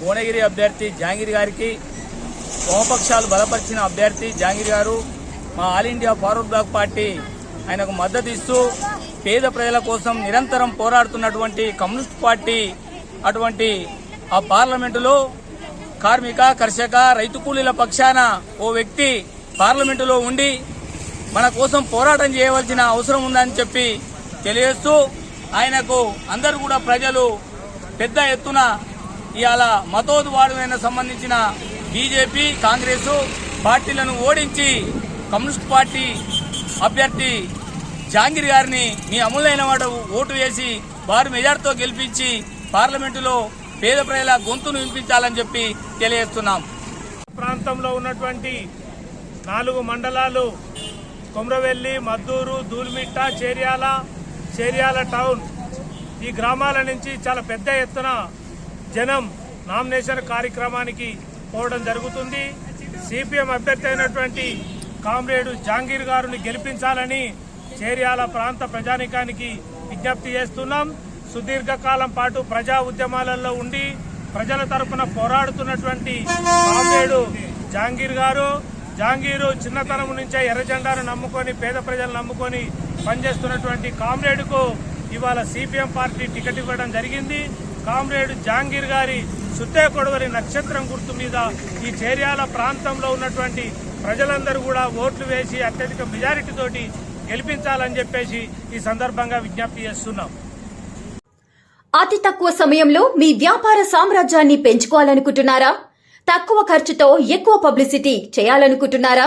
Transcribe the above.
భువనగిరి అభ్యర్థి జాంగిరి గారికి వామపక్షాలు బలపరిచిన అభ్యర్థి జాంగిరి గారు మా All India Forward Bloc party ఆయనకు మద్దతు ఇస్తూ పేద ప్రజల కోసం నిరంతరం పోరాడుతున్నటువంటి కమ్యూనిస్ట్ పార్టీ అటువంటి ఆ పార్లమెంటులో కార్మిక కర్షక రైతు కూలీల పక్షాన ఓ వ్యక్తి పార్లమెంటులో ఉండి మన కోసం పోరాటం చేయవలసిన అవసరం ఉందని చెప్పి తెలియజేస్తూ ఆయనకు అందరు కూడా ప్రజలు పెద్ద ఎత్తున ఇవాళ మతోద్వాదమైన సంబంధించిన బీజేపీ కాంగ్రెస్ పార్టీలను ఓడించి కమ్యూనిస్ట్ పార్టీ అభ్యర్థి జాంగీర్ గారిని మీ అమూల్యమైన వాడు ఓటు వేసి వారు మెజార్టీతో గెలిపించి పార్లమెంటులో పేద ప్రజల గొంతును వినిపించాలని చెప్పి తెలియజేస్తున్నాం. ప్రాంతంలో ఉన్నటువంటి నాలుగు మండలాలు కొమ్రవెల్లి మద్దూరు దూల్మిట్ట చేర్యాల చేర్యాల టౌన్ ఈ గ్రామాల నుంచి చాలా పెద్ద ఎత్తున జనం నామినేషన్ కార్యక్రమానికి పోవడం జరుగుతుంది. సిపిఎం అభ్యర్థి అయినటువంటి కామ్రేడు జాంగీర్ గారిని గెలిపించాలని చేర్యాల ప్రాంత ప్రజానికానికి విజ్ఞప్తి చేస్తున్నాం. సుదీర్ఘకాలం పాటు ప్రజా ఉద్యమాలలో ఉండి ప్రజల తరపున పోరాడుతున్నటువంటి కామ్రేడు జాంగీర్ గారు జాంగీరు చిన్నతనం నుంచే ఎర్రజెండాను నమ్ముకొని పేద ప్రజలు నమ్ముకొని పనిచేస్తున్నటువంటి కామ్రేడ్కు ఇవాళ సిపిఎం పార్టీ టికెట్ ఇవ్వడం జరిగింది. కామ్రేడ్ జాంగీర్ గారి సుత్తే కొడవలి నక్షత్రం గుర్తు మీద ఈ చేర్యాల ప్రాంతంలో ఉన్నటువంటి ప్రజలందరూ కూడా ఓట్లు వేసి అత్యధిక మెజారిటీతోటి గెలిపించాలని చెప్పేసి ఈ సందర్భంగా విజ్ఞప్తి చేస్తున్నాం. అతి తక్కువ సమయంలో మీ వ్యాపార సామ్రాజ్యాన్ని పెంచుకోవాలనుకుంటున్నారా? తక్కువ ఖర్చుతో ఎక్కువ పబ్లిసిటీ చేయాలనుకుంటున్నారా?